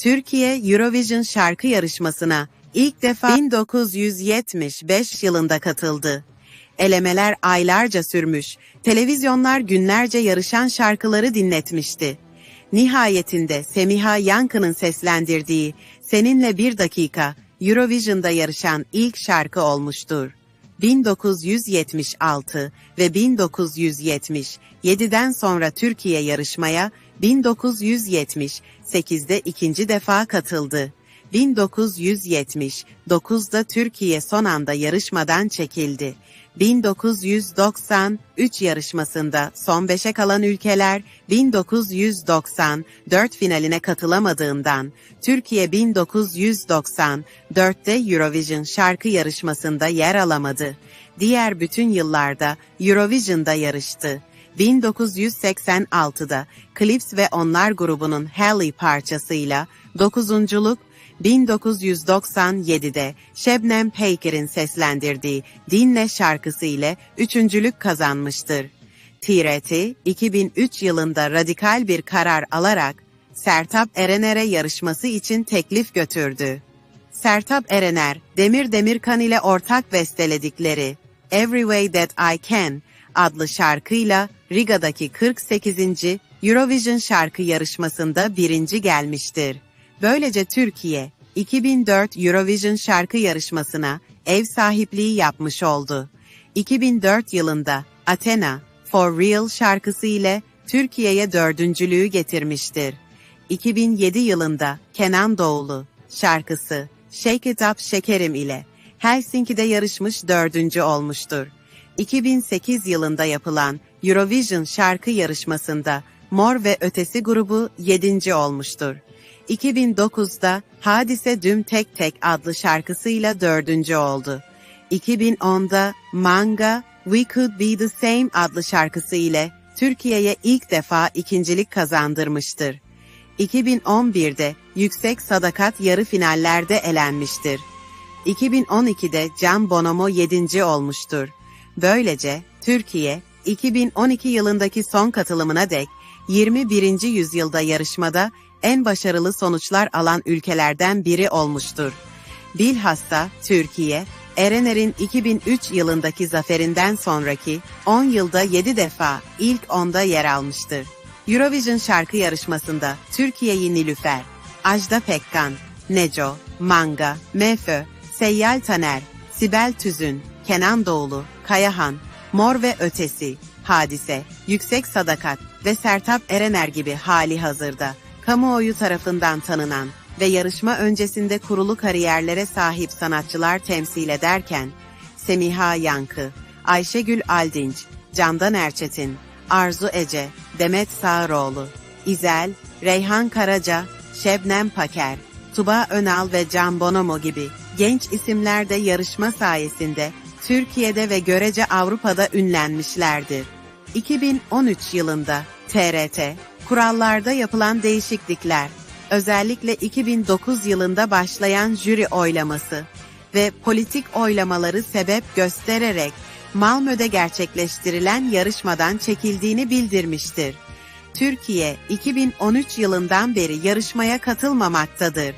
Türkiye Eurovision şarkı yarışmasına ilk defa 1975 yılında katıldı. Elemeler aylarca sürmüş, televizyonlar günlerce yarışan şarkıları dinletmişti. Nihayetinde Semiha Yankı'nın seslendirdiği Seninle Bir Dakika Eurovision'da yarışan ilk şarkı olmuştur. 1976 ve 1977'den sonra Türkiye yarışmaya 1978'de ikinci defa katıldı. 1979'da Türkiye son anda yarışmadan çekildi. 1993 yarışmasında son beşe kalan ülkeler 1994 finaline katılamadığından Türkiye 1994'te Eurovision şarkı yarışmasında yer alamadı. Diğer bütün yıllarda Eurovision'da yarıştı. 1986'da Clips ve Onlar grubunun Halley parçasıyla 9'unculuk 1997'de Şebnem Peyker'in seslendirdiği Dinle şarkısı ile üçüncülük kazanmıştır. TRT, 2003 yılında radikal bir karar alarak Sertap Erener'e yarışması için teklif götürdü. Sertap Erener, Demir Demirkan ile ortak besteledikleri Every Way That I Can adlı şarkıyla Riga'daki 48. Eurovision şarkı yarışmasında birinci gelmiştir. Böylece Türkiye, 2004 Eurovision şarkı yarışmasına ev sahipliği yapmış oldu. 2004 yılında Athena, For Real şarkısı ile Türkiye'ye dördüncülüğü getirmiştir. 2007 yılında Kenan Doğulu şarkısı Shake It Up Şekerim ile Helsinki'de yarışmış dördüncü olmuştur. 2008 yılında yapılan Eurovision şarkı yarışmasında Mor ve Ötesi grubu 7. olmuştur. 2009'da Hadise Düm Tek Tek adlı şarkısıyla dördüncü oldu. 2010'da Manga We Could Be The Same adlı şarkısı ile Türkiye'ye ilk defa ikincilik kazandırmıştır. 2011'de Yüksek Sadakat yarı finallerde elenmiştir. 2012'de Can Bonomo 7. olmuştur. Böylece Türkiye 2012 yılındaki son katılımına dek 21. yüzyılda yarışmada en başarılı sonuçlar alan ülkelerden biri olmuştur. Bilhassa Türkiye, Erener'in 2003 yılındaki zaferinden sonraki 10 yılda 7 defa ilk 10'da yer almıştır. Eurovision şarkı yarışmasında Türkiye'yi Nilüfer, Ajda Pekkan, Neco, Manga, Mefö, Seyyal Taner, Sibel Tüzün, Kenan Doğulu, Kayahan, Mor ve Ötesi, Hadise, Yüksek Sadakat ve Sertap Erener gibi hali hazırda kamuoyu tarafından tanınan ve yarışma öncesinde kurulu kariyerlere sahip sanatçılar temsil ederken Semiha Yankı, Ayşegül Aldinç, Candan Erçetin, Arzu Ece, Demet Sağıroğlu, İzel, Reyhan Karaca, Şebnem Paker, Tuba Önal ve Can Bonomo gibi genç isimler de yarışma sayesinde Türkiye'de ve görece Avrupa'da ünlenmişlerdir. 2013 yılında TRT, kurallarda yapılan değişiklikler, özellikle 2009 yılında başlayan jüri oylaması ve politik oylamaları sebep göstererek Malmö'de gerçekleştirilen yarışmadan çekildiğini bildirmiştir. Türkiye 2013 yılından beri yarışmaya katılmamaktadır.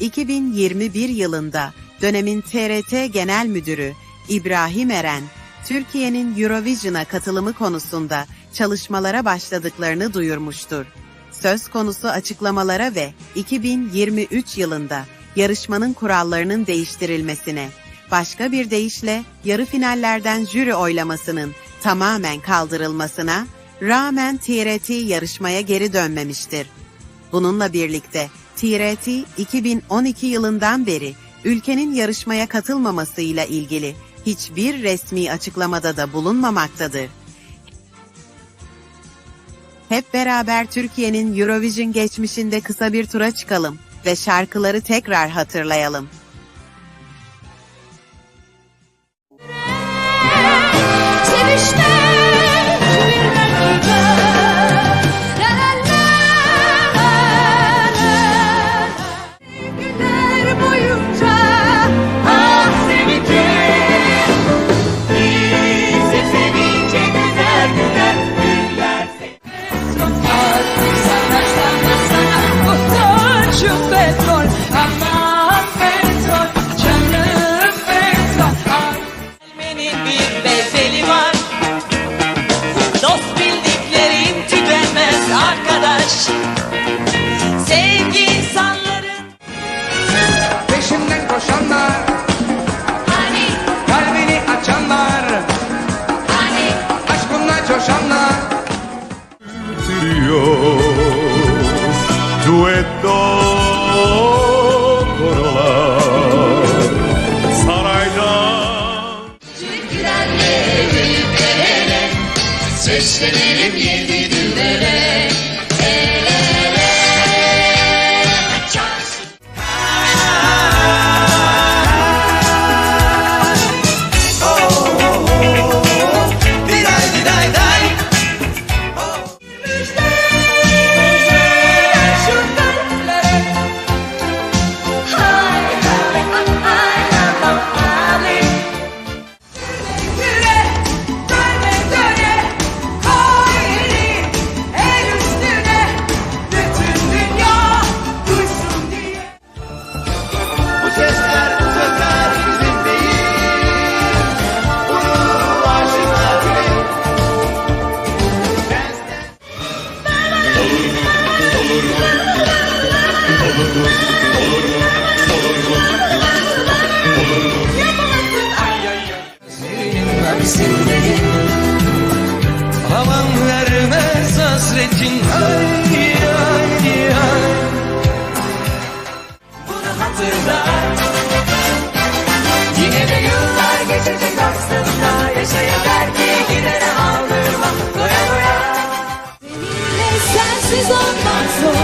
2021 yılında dönemin TRT Genel Müdürü İbrahim Eren, Türkiye'nin Eurovision'a katılımı konusunda çalışmalara başladıklarını duyurmuştur. Söz konusu açıklamalara ve 2023 yılında yarışmanın kurallarının değiştirilmesine, başka bir deyişle yarı finallerden jüri oylamasının tamamen kaldırılmasına rağmen TRT yarışmaya geri dönmemiştir. Bununla birlikte TRT 2012 yılından beri ülkenin yarışmaya katılmamasıyla ilgili hiçbir resmi açıklamada da bulunmamaktadır. Hep beraber Türkiye'nin Eurovision geçmişinde kısa bir tura çıkalım ve şarkıları tekrar hatırlayalım. That's sensiz olmak zor,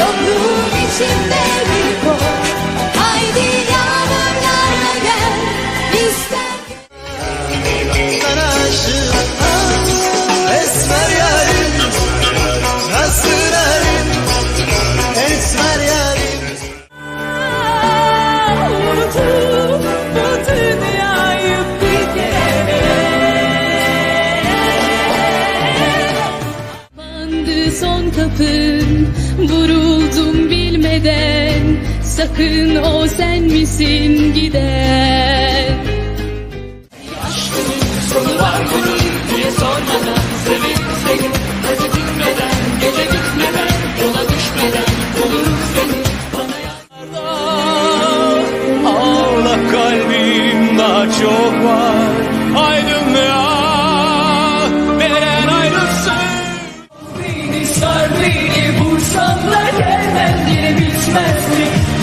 yokluğun içinde bir Kapandı son kapın. Vuruldum bilmeden Sakın o sen misin giden? Sonu var bunun diye sormadan Sevip sevip acı bitmeden Gece bitmeden yola düşmeden Bulurum seni bana yar Ağla kalbim daha çok var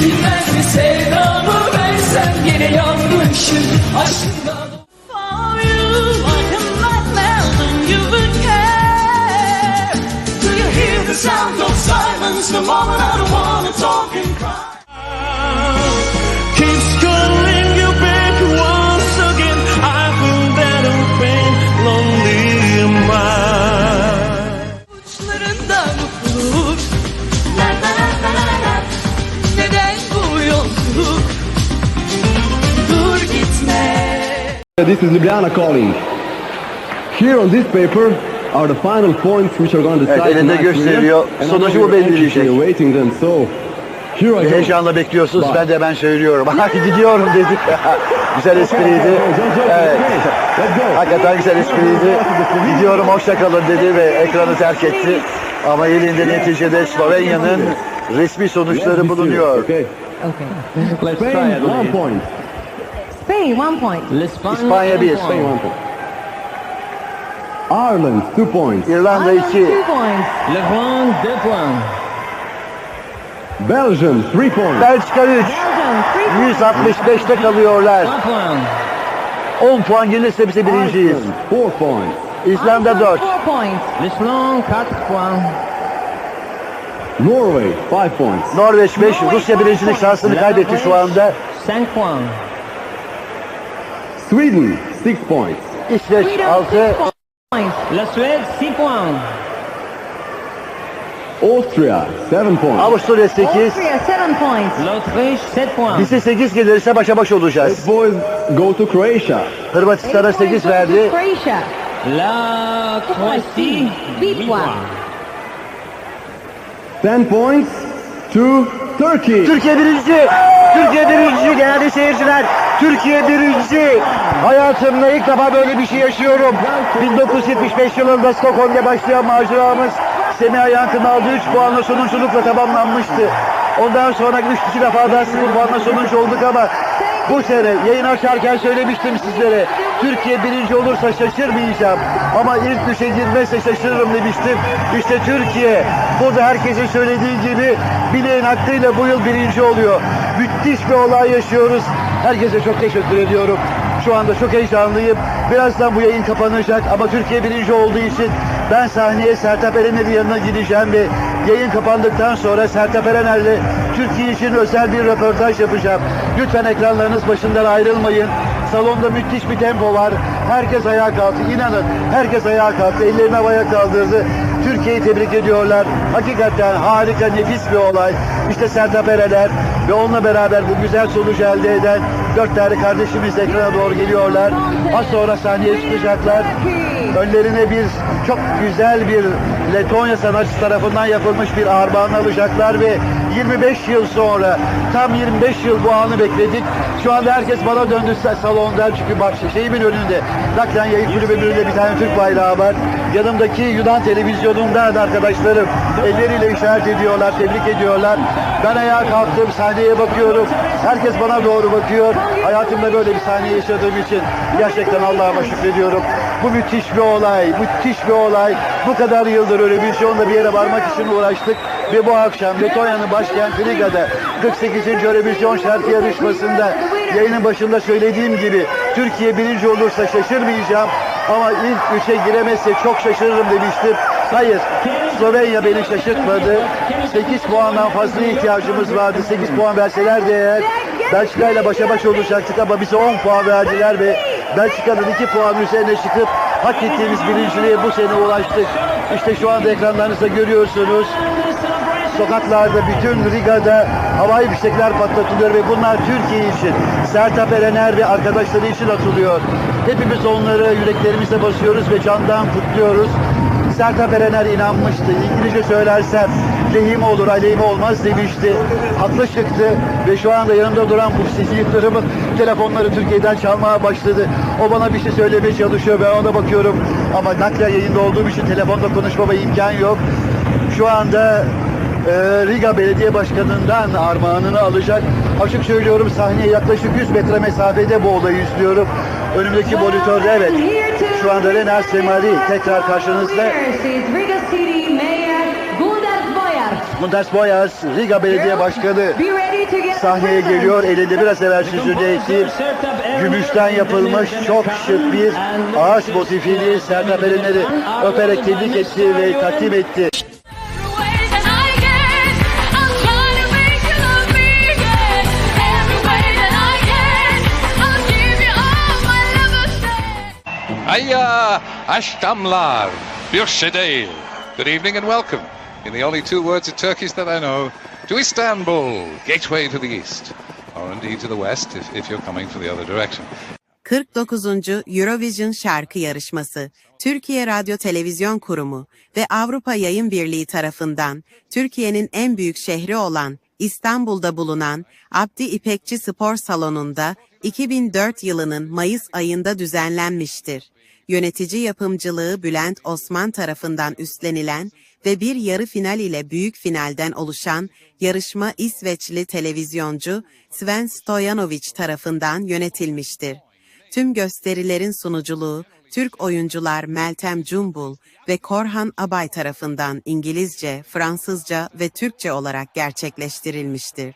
Bilmez mi sevdamı versem Yine yanmışım aşkından the sound of silence The moment I This is Ljubljana calling. Here on this paper are the final points which are going to decide Evet, elinde gösteriyor. Sonucu bu belirleyecek. awaiting them. So here I go. Heyecanla bekliyorsunuz. Bak. Ben de hemen söylüyorum. Gidiyorum dedik. güzel espriydi. Evet. Let's. Hakikaten güzel espriydi. Gidiyorum hoşça kalın dedi ve ekranı terk etti. Ama elinde neticede Slovenya'nın resmi Let's sonuçları bulunuyor. serious, Okay. Spain one point. Spain, one point. İspanya 1, Spain one point. Ireland two points. İrlanda Ireland, 2, two points. Belgium three points. Belçika 3. Belgium, three points. 165'te kalıyorlar. 10 puan gelirse bize birinciyiz. Iceland four points. İzlanda 4. Four points. Norway five points. Norveç 5. Rusya birincilik şansını kaybetti şu anda. Sweden six points. İsveç Sweden, 6. six points. Austria seven points. Avusturya 8. Austria, seven points. Bize 8 gelirse başa baş olacağız. Let's boys go to Croatia. Hırvatistan'a Eight points 8 to verdi. Croatia. Croatia. Beat one. Ten points to Turkey. Türkiye birinci. Türkiye birinci değerli seyirciler. Türkiye birinci. Hayatımda ilk defa böyle bir şey yaşıyorum. 1975 yılında Stockholm'da başlayan maceramız Semih Yankı'nın aldığı 3 puanla sonunculukla tamamlanmıştı. Ondan sonra 3 iki defa daha 0 puanla sonuncu olduk ama bu sene yayın açarken söylemiştim sizlere. Türkiye birinci olursa şaşırmayacağım. Ama ilk üçe girmezse şaşırırım demiştim. İşte Türkiye burada herkesin söylediği gibi bileğin hakkıyla bu yıl birinci oluyor. Müthiş bir olay yaşıyoruz. Herkese çok teşekkür ediyorum. Şu anda çok heyecanlıyım. Birazdan bu yayın kapanacak ama Türkiye birinci olduğu için ben sahneye Sertab Erener'in yanına gideceğim ve yayın kapandıktan sonra Sertab Erener'le Türkiye için özel bir röportaj yapacağım. Lütfen ekranlarınız başından ayrılmayın. Salonda müthiş bir tempo var. Herkes ayağa kalktı. İnanın herkes ayağa kalktı. Ellerini havaya kaldırdı. Türkiye'yi tebrik ediyorlar. Hakikaten harika, nefis bir olay. İşte Sertab Erener ve onunla beraber bu güzel sonucu elde eden dört tane kardeşimiz ekrana doğru geliyorlar. Az sonra sahneye çıkacaklar. Önlerine bir çok güzel bir Letonya sanatçısı tarafından yapılmış bir armağan alacaklar ve 25 yıl sonra tam 25 yıl bu anı bekledik. Şu anda herkes bana döndü salondan çünkü bak şeyimin önünde naklen yayın kulübümün önünde bir tane Türk bayrağı var. Yanımdaki Yunan televizyonundan arkadaşlarım elleriyle işaret ediyorlar, tebrik ediyorlar. Ben ayağa kalktım, sahneye bakıyorum. Herkes bana doğru bakıyor. Hayatımda böyle bir sahne yaşadığım için gerçekten Allah'a şükrediyorum. Bu müthiş bir olay, müthiş bir olay. Bu kadar yıldır Eurovision'da bir yere varmak için uğraştık. Ve bu akşam Letonya'nın başkenti Riga'da 48. Eurovision şarkı yarışmasında yayının başında söylediğim gibi Türkiye birinci olursa şaşırmayacağım. Ama ilk üçe giremezse çok şaşırırım demiştim. Hayır, Slovenya beni şaşırtmadı. 8 puandan fazla ihtiyacımız vardı. 8 puan verseler de eğer Belçika ile başa baş olacaktık ama bize 10 puan verdiler ve Belçika'nın 2 puan üzerine çıkıp hak ettiğimiz birinciliğe bu sene ulaştık. İşte şu anda ekranlarınızda görüyorsunuz. Sokaklarda bütün Riga'da havai fişekler patlatılıyor ve bunlar Türkiye için, Sertab Erener ve arkadaşları için atılıyor. Hepimiz onları yüreklerimizle basıyoruz ve candan kutluyoruz. Sertab Erener inanmıştı. İngilizce söylersem lehim olur, aleyhime olmaz demişti. Haklı çıktı ve şu anda yanımda duran bu sesiyiklerimin telefonları Türkiye'den çalmaya başladı. O bana bir şey söylemeye çalışıyor. Ben ona bakıyorum ama naklen yayında olduğum için telefonda konuşmama imkan yok. Şu anda e, Riga Belediye Başkanı'ndan armağanını alacak. Açık söylüyorum sahneye yaklaşık 100 metre mesafede bu olayı izliyorum. Önümdeki monitörde evet. Şu anda Renar Semari tekrar karşınızda. Mundas Boyas, Riga Belediye Başkanı Sahneye geliyor. Elinde biraz evvel sözünde ettiğim gümüşten yapılmış çok şık bir ağaç motifini Sertab Erener'i öperek tebrik etti ve takdim etti. My love and Aya Ashtamlar, Bürşedeil. Good evening and welcome, in the only two words of Turkish that I know, to Istanbul, gateway to the east, or indeed to the west if, if you're coming from the other direction. 49. Eurovision şarkı yarışması, Türkiye Radyo Televizyon Kurumu ve Avrupa Yayın Birliği tarafından Türkiye'nin en büyük şehri olan İstanbul'da bulunan Abdi İpekçi Spor Salonu'nda 2004 yılının Mayıs ayında düzenlenmiştir. Yönetici yapımcılığı Bülent Osman tarafından üstlenilen ve bir yarı final ile büyük finalden oluşan yarışma İsveçli televizyoncu Sven Stojanovic tarafından yönetilmiştir. Tüm gösterilerin sunuculuğu Türk oyuncular Meltem Cumbul ve Korhan Abay tarafından İngilizce, Fransızca ve Türkçe olarak gerçekleştirilmiştir.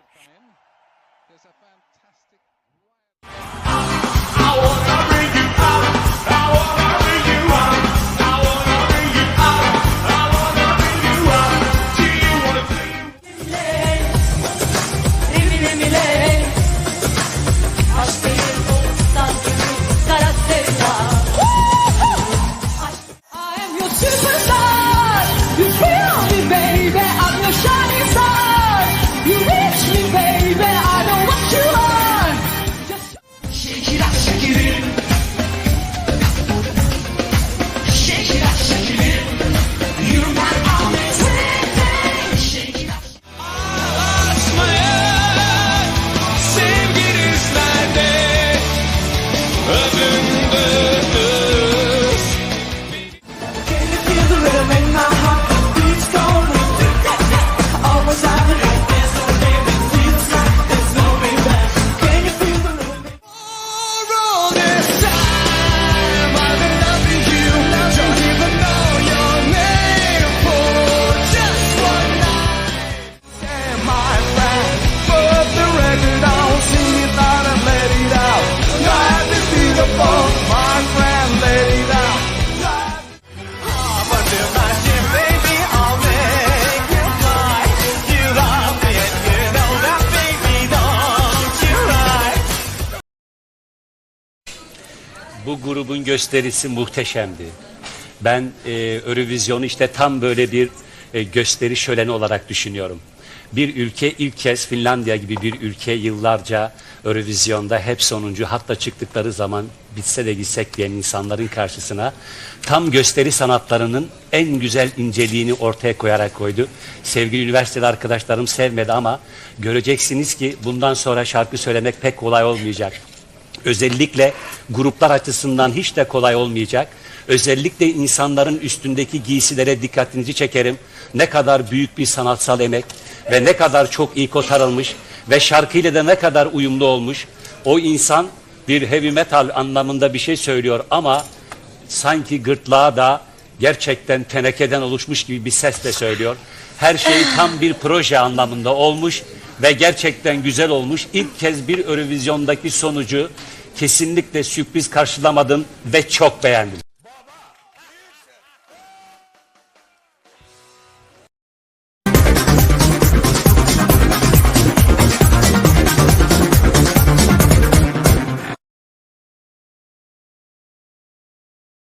Grubun gösterisi muhteşemdi. Ben e, Eurovizyonu işte tam böyle bir e, gösteri şöleni olarak düşünüyorum. Bir ülke ilk kez Finlandiya gibi bir ülke yıllarca Eurovizyonda hep sonuncu hatta çıktıkları zaman bitse de gitsek diyen insanların karşısına tam gösteri sanatlarının en güzel inceliğini ortaya koyarak koydu. Sevgili üniversiteli arkadaşlarım sevmedi ama göreceksiniz ki bundan sonra şarkı söylemek pek kolay olmayacak. Özellikle gruplar açısından hiç de kolay olmayacak. Özellikle insanların üstündeki giysilere dikkatinizi çekerim. Ne kadar büyük bir sanatsal emek ve ne kadar çok iyi kotarılmış ve şarkıyla da ne kadar uyumlu olmuş. O insan bir heavy metal anlamında bir şey söylüyor ama sanki gırtlağı da gerçekten tenekeden oluşmuş gibi bir sesle söylüyor. Her şey tam bir proje anlamında olmuş ve gerçekten güzel olmuş. İlk kez bir Eurovizyondaki sonucu kesinlikle sürpriz karşılamadım ve çok beğendim.